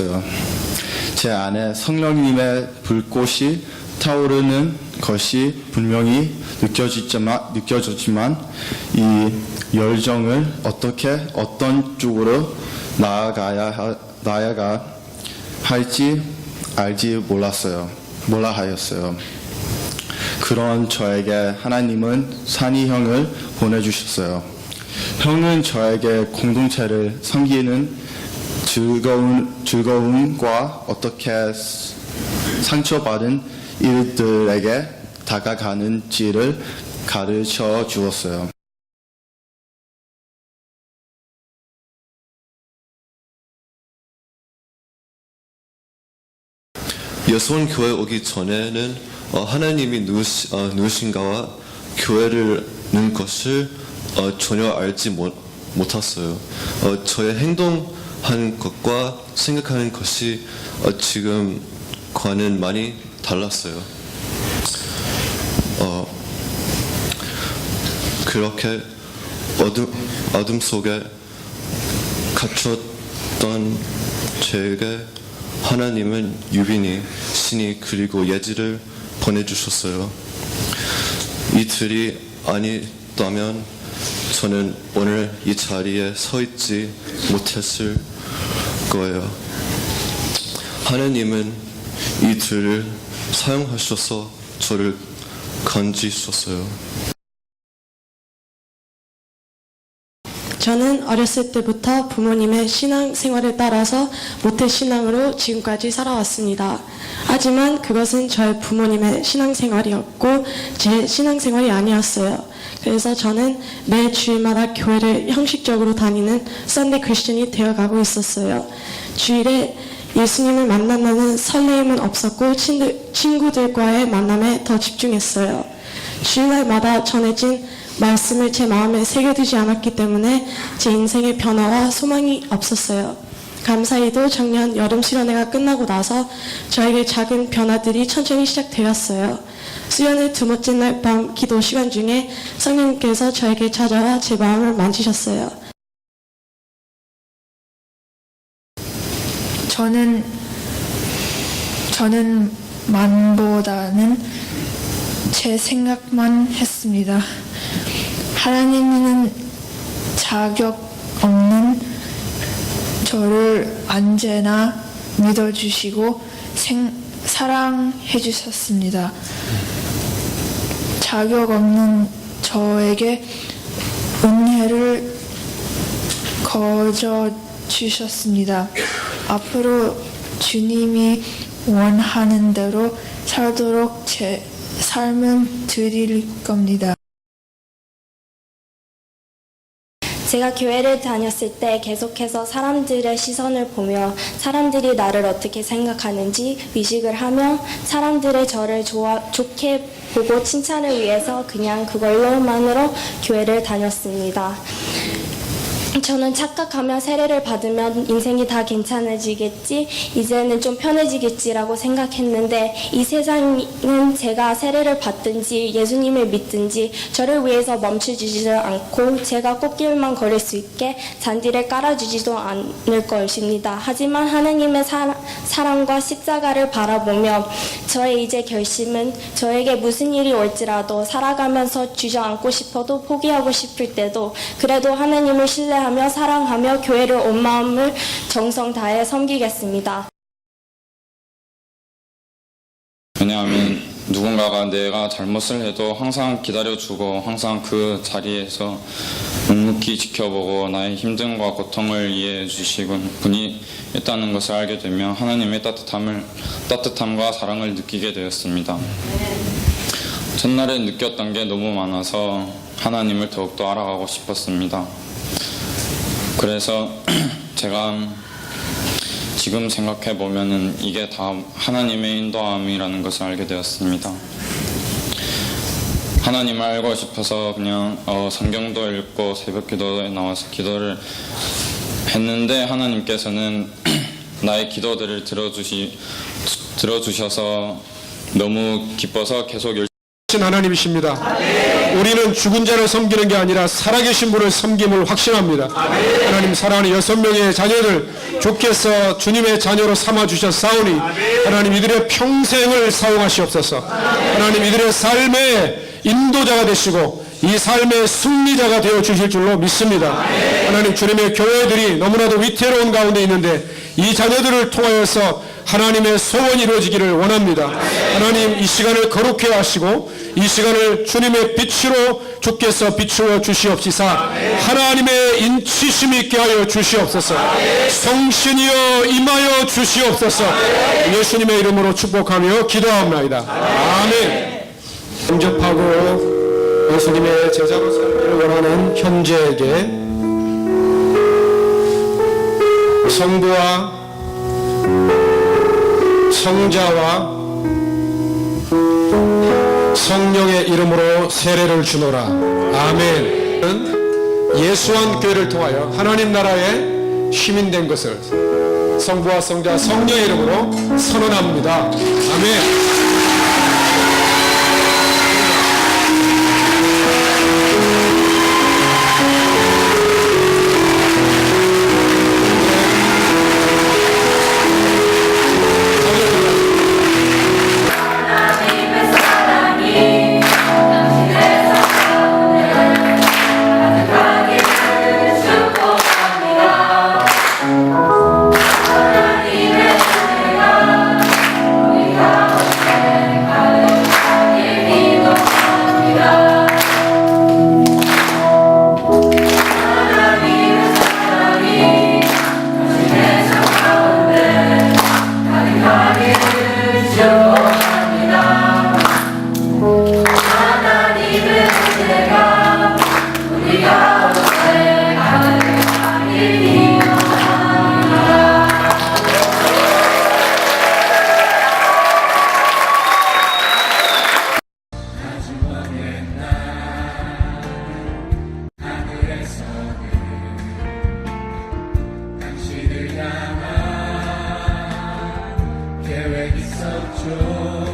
있어요. 제 안에 성령님의 불꽃이 타오르는 것이 분명히 느껴지지만, 느껴졌지만 이 열정을 어떻게 어떤 쪽으로 나아가야 하, 나아가 할지 알지 몰랐어요. 몰라 하였어요. 그런 저에게 하나님은 산이 형을 보내주셨어요. 형은 저에게 공동체를 섬기는 즐거운, 즐거움과 어떻게 상처받은 일들에게 다가가는지를 가르쳐 주었어요. 여수원 교회 오기 전에는 어, 하나님이 누구시, 어, 누구신가와 교회를는 것을 어, 전혀 알지 못, 못했어요. 어, 저의 행동 하는 것과 생각하는 것이 어, 지금과는 많이 달랐어요. 어, 그렇게 어둠, 어둠 속에 갇혔던 제게 하나님은 유빈이, 신이 그리고 예지를 보내주셨어요. 이들이 아니다면 저는 오늘 이 자리에 서 있지 못했을 거예요. 하나님은 이들을 사용하셔서 저를 건지셨어요. 저는 어렸을 때부터 부모님의 신앙 생활을 따라서 모태 신앙으로 지금까지 살아왔습니다. 하지만 그것은 저의 부모님의 신앙 생활이었고 제 신앙 생활이 아니었어요. 그래서 저는 매 주일마다 교회를 형식적으로 다니는 썬데이 크리스천이 되어가고 있었어요. 주일에 예수님을 만난다는 설레임은 없었고 친구, 친구들과의 만남에 더 집중했어요. 주일날마다 전해진 말씀을 제 마음에 새겨두지 않았기 때문에 제 인생의 변화와 소망이 없었어요. 감사히도 작년 여름 실현회가 끝나고 나서 저에게 작은 변화들이 천천히 시작되었어요. 수련회 두 번째 날 밤 기도 시간 중에 성령님께서 저에게 찾아와 제 마음을 만지셨어요. 저는 저는 만보다는 제 생각만 했습니다. 하나님은 자격 없는 저를 언제나 믿어주시고 생, 사랑해 주셨습니다. 자격 없는 저에게 은혜를 거저 주셨습니다. 앞으로 주님이 원하는 대로 살도록 제 삶은 드릴 겁니다. 제가 교회를 다녔을 때 계속해서 사람들의 시선을 보며 사람들이 나를 어떻게 생각하는지 의식을 하며 사람들의 저를 좋아, 좋게 보고 칭찬을 위해서 그냥 그걸로만으로 교회를 다녔습니다. 저는 착각하며 세례를 받으면 인생이 다 괜찮아지겠지, 이제는 좀 편해지겠지라고 생각했는데 이 세상은 제가 세례를 받든지 예수님을 믿든지 저를 위해서 멈춰주지도 않고 제가 꽃길만 걸을 수 있게 잔디를 깔아주지도 않을 것입니다. 하지만 하나님의 사, 사랑과 십자가를 바라보며 저의 이제 결심은 저에게 무슨 일이 올지라도 살아가면서 주저앉고 싶어도 포기하고 싶을 때도 그래도 하나님을 신뢰하며 사랑하며 교회를 온 마음을 정성 다해 섬기겠습니다. 왜냐하면 누군가가 내가 잘못을 해도 항상 기다려주고 항상 그 자리에서 묵묵히 지켜보고 나의 힘듦과 고통을 이해해 주시는 분이 있다는 것을 알게 되며 하나님의 따뜻함을 따뜻함과 사랑을 느끼게 되었습니다. 첫날에 느꼈던 게 너무 많아서 하나님을 더욱더 알아가고 싶었습니다. 그래서 제가 지금 생각해 보면은 이게 다 하나님의 인도함이라는 것을 알게 되었습니다. 하나님을 알고 싶어서 그냥 어, 성경도 읽고 새벽 기도에 나와서 기도를 했는데 하나님께서는 나의 기도들을 들어주시 들어주셔서 너무 기뻐서 계속 열신 하나님이십니다. 우리는 죽은 자를 섬기는 게 아니라 살아계신 분을 섬김을 확신합니다. 하나님 사랑하는 여섯 명의 자녀들 주께서 주님의 자녀로 삼아 주셨사오니 하나님 이들의 평생을 사용하시옵소서. 하나님 이들의 삶의 인도자가 되시고 이 삶의 승리자가 되어 주실 줄로 믿습니다. 하나님 주님의 교회들이 너무나도 위태로운 가운데 있는데 이 자녀들을 통하여서 하나님의 소원이 이루어지기를 원합니다. 하나님 이 시간을 거룩해 하시고 이 시간을 주님의 빛으로 주께서 비추어 주시옵시사 하나님의 인치심 있게 하여 주시옵소서 성신이여 임하여 주시옵소서 예수님의 이름으로 축복하며 기도하옵나이다. 아멘 영접하고 예수님의 제자로 살기를 원하는 형제에게 성부와 성자와 성령의 이름으로 세례를 주노라. 아멘. 예수한 교회를 통하여 하나님 나라의 시민된 것을 성부와 성자 성령의 이름으로 선언합니다. 아멘. 着